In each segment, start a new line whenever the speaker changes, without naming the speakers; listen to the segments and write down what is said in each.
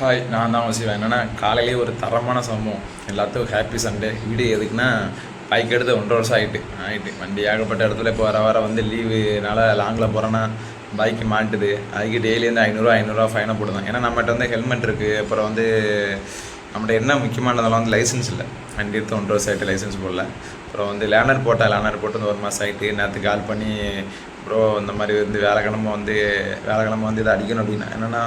Hi நான் தான் வசிவேன் என்னென்னா காலையிலேயே ஒரு தரமான சம்பவம். எல்லாத்துக்கும் ஹாப்பி சண்டே வீடு எதுக்குன்னா பைக் எடுத்து ஒன்றரை வருஷம் ஆகிட்டு ஆகிட்டு வண்டி ஏகப்பட்ட இடத்துல இப்போ வர வர வந்து லீவுனால லாங்கில் போகிறேன்னா பைக்கு மாட்டுது. அதுக்கு டெய்லியிருந்து வந்து ஐநூறுரூவா ஐநூறுரூவா ஃபைனை போடுதான் ஏன்னா நம்மகிட்ட வந்து ஹெல்மெட் இருக்குது அப்புறம் வந்து நம்மகிட்ட என்ன முக்கியமானதெல்லாம் வந்து லைசன்ஸ் இல்லை. வண்டி எடுத்து ஒன்றரை வருஷம் ஆகிட்டு லைசன்ஸ் போடல. அப்புறம் வந்து லேனர் போட்டால் லேனர் போட்டு வந்து ஒரு மாதம் ஆகிட்டு நேற்று கால் பண்ணி ப்ரோ இந்த மாதிரி வந்து வேலைக்கிழமை வந்து வேலைக்கிழமை வந்து இதை அடிக்கணும் அப்படின்னா என்னென்னா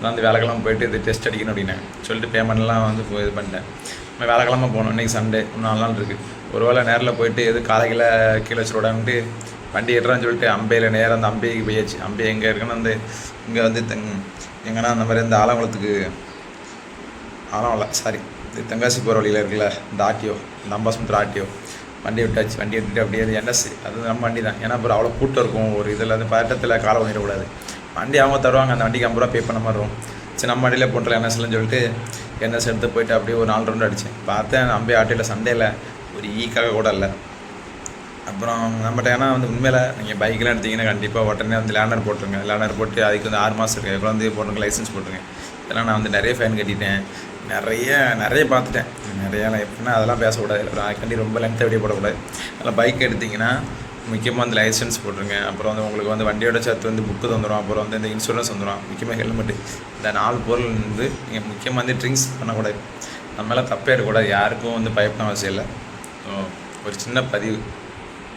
நான் வந்து வேலைக்கிழமை போயிட்டு இது டெஸ்ட் அடிக்கணும் அப்படின்னேன் சொல்லிட்டு பேமெண்ட்லாம் வந்து இது பண்ணிட்டேன். நம்ம வேலைக்கிழமை போகணும். இன்றைக்கி சண்டே இன்னும் நாலு நாள் இருக்குது ஒரு வேளை நேரில் போயிட்டு எது காலையில் கீழே வச்சு வண்டி ஏட்டுறான்னு சொல்லிட்டு அம்பையில் நேராக அந்த அம்பைக்கு போயாச்சு. அம்பை எங்கே இருக்குன்னு வந்து இங்கே வந்து தெங் எங்கன்னா அந்த மாதிரி இந்த ஆலங்குளத்துக்கு ஆலங்குளம் சாரி இது தென்காசி போகிற வழியில் இருக்குல்ல இந்த ஆட்டியோ இந்த அம்பாசமுத்திர ஆட்டியோ வண்டி விட்டாச்சு. வண்டி எடுத்துகிட்டு அப்படியே என்எஸ் அது நம்ம வண்டி தான். ஏன்னா அப்புறம் அவ்வளோ கூட்டம் இருக்கும். ஒரு இதில் வந்து பதட்டத்தில் காலை பண்ணிடக்கூடாது வண்டி அவங்க தருவாங்க அந்த வண்டிக்கு ஐம்பது ரூபா பே பண்ண மாதிரி வரும் சரி நம்ம வண்டியில் போட்டுலாம் என்எஸ்லன்னு சொல்லிட்டு என்எஸ் எடுத்து போயிட்டு அப்படியே ஒரு நாலு ரவுண்டு அடித்தேன் பார்த்தேன் நம்பி ஆட்டையில் சண்டையில் ஒரு e ஈக்காக கூட இல்லை. அப்புறம் நம்மகிட்ட ஏன்னா வந்து உண்மையில் நீங்கள் பைக்கெலாம் எடுத்தீங்கன்னா கண்டிப்பாக உடனே வந்து லேனர் போட்டுருங்க. லேனர் போட்டு அதுக்கு வந்து ஆறு மாதம் இருக்குது அதுக்குள்ள வந்து போட்டுருங்க லைசன்ஸ் போட்டுருங்க. இதெல்லாம் நான் வந்து நிறைய ஃபைன் கட்டிட்டேன். நிறைய நிறைய பார்த்துட்டேன். நிறையா நான் எப்படின்னா அதெல்லாம் பேசக்கூடாது. அப்புறம் அதுக்காண்டி ரொம்ப லென்த்தை வெளியே போடக்கூடாது. அதில் பைக் எடுத்திங்கன்னா முக்கியமாக அந்த லைசன்ஸ் போட்டுருங்க. அப்புறம் வந்து உங்களுக்கு வந்து வண்டியோட சேர்த்து வந்து புக்கு தந்துடும் அப்புறம் வந்து இந்த இன்சூரன்ஸ் வந்துடும் முக்கியமாக ஹெல்மெட்டு இந்த நாலு பொருள் வந்து நீங்கள் முக்கியமாக வந்து ட்ரிங்க்ஸ் பண்ணக்கூடாது. நம்மளால் தப்பே இருக்கக்கூடாது யாருக்கும் வந்து பயப்பட அவசியம் இல்லை ஒரு சின்ன பதிவு.